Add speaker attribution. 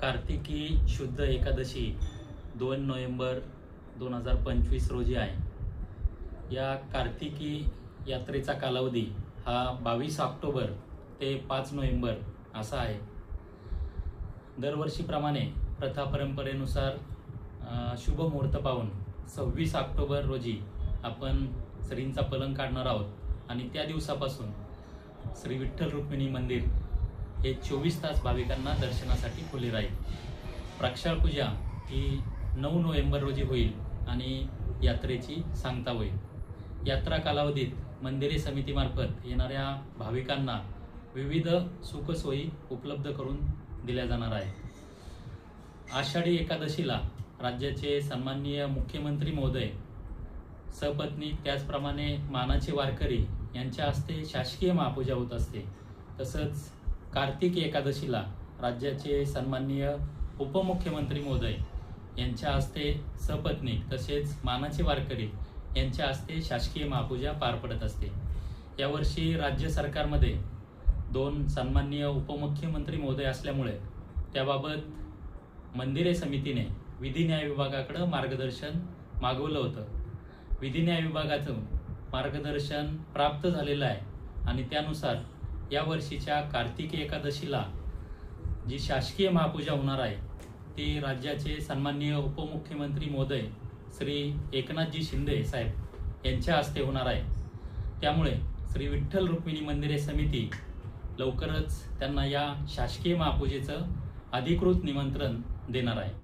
Speaker 1: कार्तिकी शुद्ध एकादशी दोन नोव्हेंबर दोन हजार पंचवीस रोजी आहे. या कार्तिकी यात्रेचा कालावधी हा बावीस ऑक्टोबर ते पाच नोव्हेंबर असा आहे. दरवर्षीप्रमाणे प्रथा परंपरेनुसार शुभ मुहूर्त पाहून सव्वीस ऑक्टोबर रोजी आपण श्रींचा पलंग काढणार आहोत आणि त्या दिवसापासून श्री विठ्ठल रुक्मिणी मंदिर हे चोवीस तास भाविकांना दर्शनासाठी खुले राहील. प्रक्षाळ पूजा ही नऊ नोव्हेंबर रोजी होईल आणि यात्रेची सांगता होईल. यात्रा कालावधीत मंदिरे समितीमार्फत येणाऱ्या भाविकांना विविध सुखसोयी उपलब्ध करून दिल्या जाणार आहे आषाढी एकादशीला राज्याचे सन्माननीय मुख्यमंत्री महोदय सपत्नी त्याचप्रमाणे मानाचे वारकरी यांच्या हस्ते शासकीय महापूजा होत असते. तसंच कार्तिक एकादशीला राज्याचे सन्माननीय उपमुख्यमंत्री महोदय यांच्या हस्ते सपत्नीक तसेच मानाचे वारकरी यांच्या हस्ते शासकीय महापूजा पार पडत असते. यावर्षी राज्य सरकारमध्ये दोन सन्माननीय उपमुख्यमंत्री महोदय असल्यामुळे त्याबाबत मंदिरे समितीने विधी न्याय विभागाकडं मार्गदर्शन मागवलं होतं. विधी न्याय विभागाचं मार्गदर्शन प्राप्त झालेलं आहे आणि त्यानुसार या वर्षीच्या कार्तिकी एकादशीला जी शासकीय महापूजा होणार आहे ती राज्याचे सन्माननीय उपमुख्यमंत्री महोदय श्री एकनाथजी शिंदे साहेब यांच्या हस्ते होणार आहे. त्यामुळे श्री विठ्ठल रुक्मिणी मंदिरे समिती लवकरच त्यांना या शासकीय महापूजेचं अधिकृत निमंत्रण देणार आहे.